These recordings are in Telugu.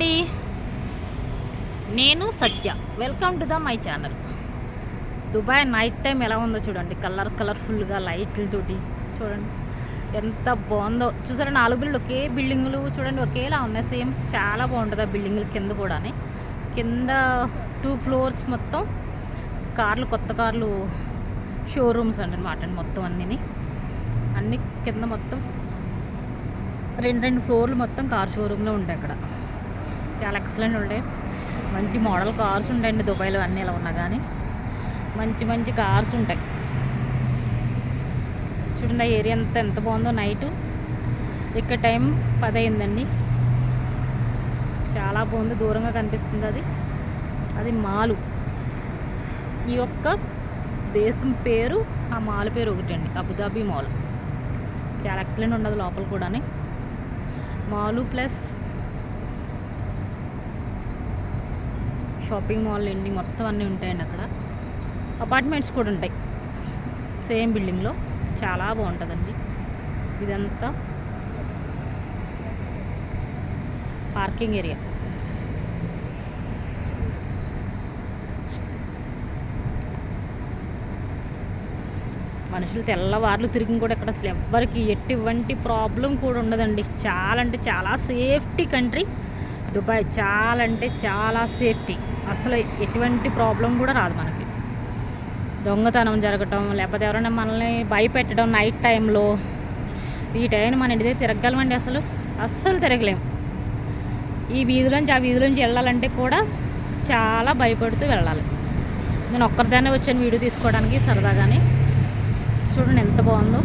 అండి నేను Satya. Welcome to the my channel Dubai night time ఎలా ఉందో చూడండి. కలర్ కలర్ఫుల్గా లైట్లతోటి చూడండి. ఎంత బాగుందో. చూసారా నాలుగు బిల్లు ఒకే బిల్డింగ్లు చూడండి ఒకేలా ఉన్నాయి. సేమ్ చాలా బాగుంటుంది ఆ బిల్డింగ్లు కింద కూడా కింద టూ ఫ్లోర్స్ మొత్తం. కార్లు కొత్త కార్లు షోరూమ్స్ అండి అనమాట మొత్తం అన్నీ అన్ని కింద మొత్తం. రెండు రెండు ఫ్లోర్లు మొత్తం కార్ షోరూంలో ఉంటాయి అక్కడ. చాలా ఎక్సలెంట్ ఉంటాయి మంచి మోడల్ కార్స్ ఉంటాయండి దుబాయ్లో అన్నీ ఇలా ఉన్నా కానీ మంచి మంచి కార్స్ ఉంటాయి చూడండి ఆ ఏరియా అంతా ఎంత బాగుందో నైటు ఇక్కడ టైం పది అయిందండి చాలా బాగుంది దూరంగా కనిపిస్తుంది అది. అది మాలు. ఈ యొక్క దేశం పేరు ఆ మాల్ పేరు ఒకటండి అబుదాబీ మాల్ చాలా ఎక్సలెంట్ ఉండదు లోపల కూడా మాలు ప్లస్ షాపింగ్ మాల్ అండి మొత్తం అన్నీ ఉంటాయండి అక్కడ. అపార్ట్మెంట్స్ కూడా ఉంటాయి. సేమ్ బిల్డింగ్లో. చాలా బాగుంటుందండి. ఇదంతా పార్కింగ్ ఏరియా. మనుషులు తెల్లవార్లు తిరిగి కూడా ఇక్కడ అసలు ఎవ్వరికి ఎటువంటి ప్రాబ్లం కూడా ఉండదండి. చాలా అంటే చాలా సేఫ్టీ కంట్రీ. దుబాయ్ చాలా అంటే చాలా సేఫ్టీ. అసలు ఎటువంటి ప్రాబ్లం కూడా రాదు మనకి. దొంగతనం జరగటం లేకపోతే ఎవరైనా మనల్ని భయపెట్టడం నైట్ టైంలో ఈ టైం మన ఇంటి దగ్గర తిరగలమండి అసలు. అస్సలు తిరగలేము ఈ వీధిలోంచి ఆ వీధిలోంచి వెళ్ళాలంటే కూడా చాలా భయపడుతూ వెళ్ళాలి. నేను ఒక్కరిదానే వచ్చాను వీడియో తీసుకోవడానికి సరదాగానే. చూడండి ఎంత బాగుందో.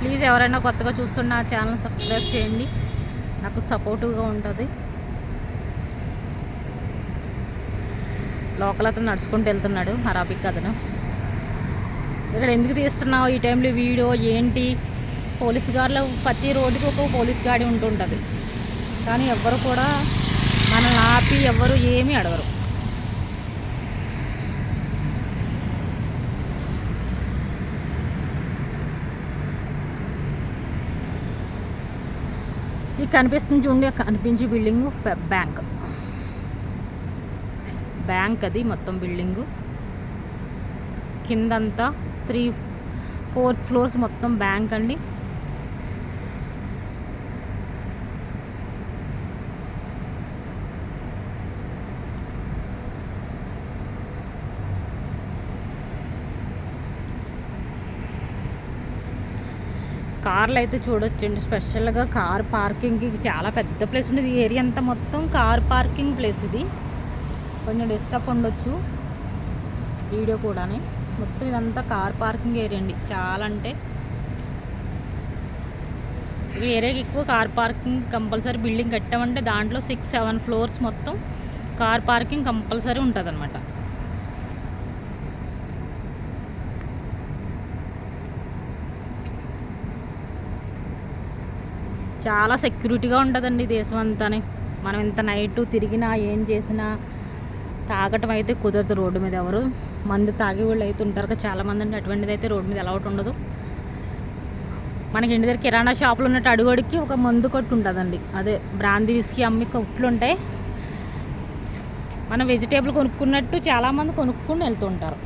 ప్లీజ్ ఎవరైనా కొత్తగా చూస్తున్న ఛానల్ సబ్స్క్రైబ్ చేయండి. నాకు సపోర్టివ్గా ఉంటుంది. లోకల్ అతను నడుచుకుంటూ వెళ్తున్నాడు అరాబిక్ అతను. ఇక్కడ ఎందుకు తీస్తున్నావు ఈ టైంలో వీడియో? ఏంటి? పోలీస్ గార్డులో ప్రతి రోడ్డుకి ఒక పోలీస్ గాడి ఉంటుంటుంది. కానీ ఎవ్వరు కూడా మనల్ని ఆపి ఎవ్వరు ఏమీ అడగరు. ఈ కనిపిస్తుంది చూడండి కనిపించే బిల్డింగ్ బ్యాంక్. బ్యాంక్ అది మొత్తం బిల్డింగు. కిందంతా త్రీ ఫోర్త్ ఫ్లోర్స్ మొత్తం బ్యాంక్ అండి. కార్లు అయితే చూడొచ్చండి. స్పెషల్గా కార్ పార్కింగ్కి చాలా పెద్ద ప్లేస్ ఉండేది. ఈ ఏరియా అంతా మొత్తం కార్ పార్కింగ్ ప్లేస్ ఇది. కొంచెం డిస్టర్బ్ ఉండొచ్చు. వీడియో కూడాని. మొత్తం ఇదంతా కార్ పార్కింగ్ ఏరియా అండి. చాలా అంటే. ఈ ఏరియాకి ఎక్కువ కార్ పార్కింగ్ కంపల్సరీ బిల్డింగ్ కట్టామంటే దాంట్లో సిక్స్ సెవెన్ ఫ్లోర్స్ మొత్తం కార్ పార్కింగ్ కంపల్సరీ ఉంటుంది అనమాట చాలా సెక్యూరిటీగా ఉంటుందండి దేశం అంతానే. మనం ఇంత నైట్ తిరిగినా ఏం చేసినా తాగటం అయితే కుదరదు రోడ్డు మీద ఎవరు. మందు తాగే వాళ్ళు అయితే ఉంటారు కదా చాలామంది అండి. అటువంటిది అయితే రోడ్డు మీద అలవాటు ఉండదు. మనకి ఇంటి దగ్గర కిరాణా షాపులు ఉన్నట్టు అడుగడికి ఒక మందు కొట్టు ఉంటుందండి. అదే బ్రాందీ విస్కీ అమ్మి కొట్లు ఉంటాయి. మనం వెజిటేబుల్ కొనుక్కున్నట్టు చాలామంది కొనుక్కుని వెళ్తుంటారు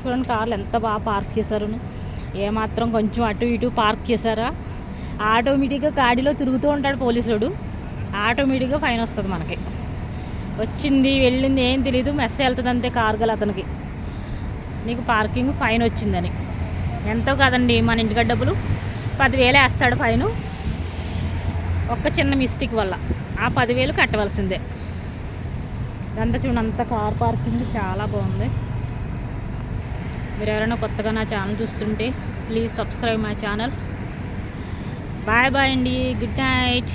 చూడండి కార్లు ఎంత బాగా పార్క్ చేశారు. ఏమాత్రం కొంచెం అటు ఇటు పార్క్ చేశారా? ఆటోమేటిక్గా గాడిలో తిరుగుతూ ఉంటాడు పోలీసుడు. ఆటోమేటిక్గా ఫైన్ వస్తుంది మనకి. వచ్చింది వెళ్ళింది ఏం తెలియదు మెస్ వెళ్తుంది అంతే కారు అతనికి. నీకు పార్కింగ్ ఫైన్ వచ్చిందని. ఎంతో కాదండి మన ఇంటికాడ డబ్బులు. పదివేలు వేస్తాడు ఫైను. ఒక్క చిన్న మిస్టేక్ వల్ల. ఆ పదివేలు కట్టవలసిందే. ఇదంతా చూడండి అంత కార్ పార్కింగ్ చాలా బాగుంది. మీరు ఎవరైనా కొత్తగా నా ఛానల్ చూస్తుంటే please subscribe my channel. Bye bye అండి గుడ్ నైట్